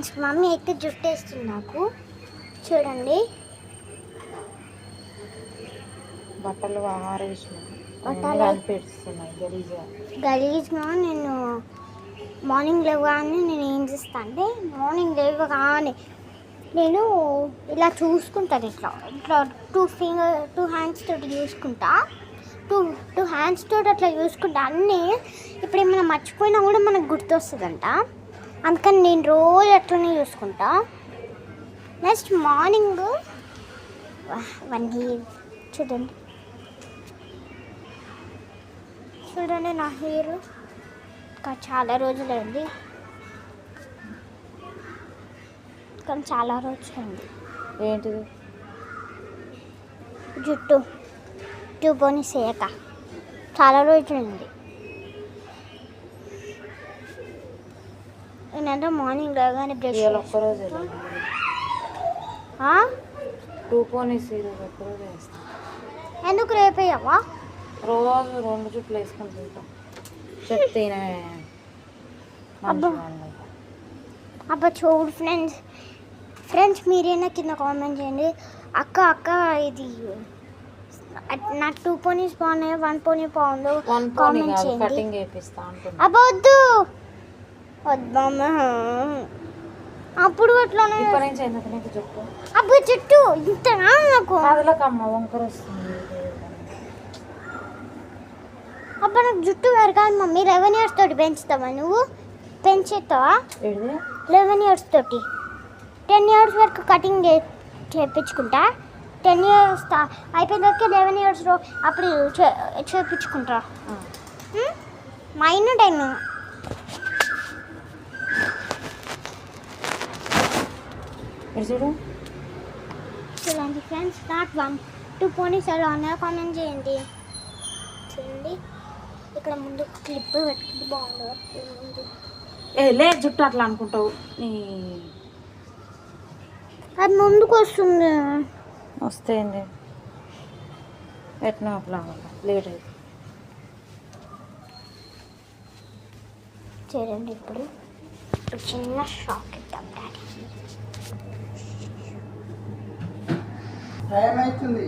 Friends mummy అయితే జుట్టు వేస్తుంది నాకు. చూడండి. బట్టలు గలీజ్గా నేను మార్నింగ్ లేవగానే నేను ఏం చేస్తాను అంటే మార్నింగ్ లేవగానే నేను ఇలా చూసుకుంటాను ఇట్లా. ఇట్లా టూ ఫింగర్ టూ హ్యాండ్స్ తోటి చూసుకుంటా. టూ టూ హ్యాండ్స్ తోటి అట్లా చూసుకుంటా. అన్నీ ఇప్పుడు ఏమైనా మర్చిపోయినా కూడా మనకు గుర్తొస్తుందంట. అందుకని నేను రోజు అట్లనే చూసుకుంటా. నెక్స్ట్ మార్నింగ్ వన్ హెయిర్ చూడండి. చూడండి నా హెయిర్ ఇంకా చాలా రోజులైంది. కానీ చాలా రోజులైంది. ఏంటిది? జుట్టు జుబ్బోని చేయక చాలా రోజులైంది. నేనంటే మార్నింగ్ లేగానే బ్రష్ ఇవాళ ఒక్కరోజు? టూ పోనీస్ ఈరోజు ఒక్కరోజు వేస్తాం ఎందుకు రేపేయవా రోజు రెండు చుట్లు వేసుకుంటుంటాం చెప్తేనే అబ్బా. అబ్బా చూడు ఫ్రెండ్స్ ఫ్రెండ్స్ మీరైనా కింద కామెంట్ చేయండి. అక్క అక్క ఇది నాకు టూ పోనీస్ బాగున్నాయి? వన్ పోనీ బాగుందో కామెంట్ చేయండి. అబ్బా వద్దు. వద్దమ్మ అప్పుడు అట్లానే ఇప్పటి నుంచి ఎందుకు నీకు చెప్పు? అబ్బా చుట్టూ ఇంతనా నాకు. కదలకమ్మ వంకర వస్తుంది. అబ్బా నాకు జుట్టు పెరగాలి మమ్మీ. లెవెన్ ఇయర్స్ తోటి పెంచుతావా నువ్వు? పెంచుతావా ఏంటిది లెవెన్ ఇయర్స్ తోటి. టెన్ ఇయర్స్ వరకు కటింగ్ చేయించుకుంటా టెన్ ఇయర్స్ అయిపోయిన తర్వాత లెవెన్ ఇయర్స్ అప్పుడు చే చేయించుకుంటా. మైన్ టైం ఇటు చూడు చూడండి friends not one two ponies ఎలా ఉన్నాయో కామెంట్ చేయండి. చూడండి ఇక్కడ ముందు క్లిప్ పెట్టుకుంటే బాగుండు ముందు ఏ లే జుట్టు అట్లా అనుకుంటావు నీ అది ముందుకు వస్తుంది. వస్తే ఏంది ఎట్లా అట్లా లేట్ అయితే చూడండి ఇప్పుడు ఇప్పుడు చిన్న షాక్ ఇద్దాం డాడీ. టైం అవుతుంది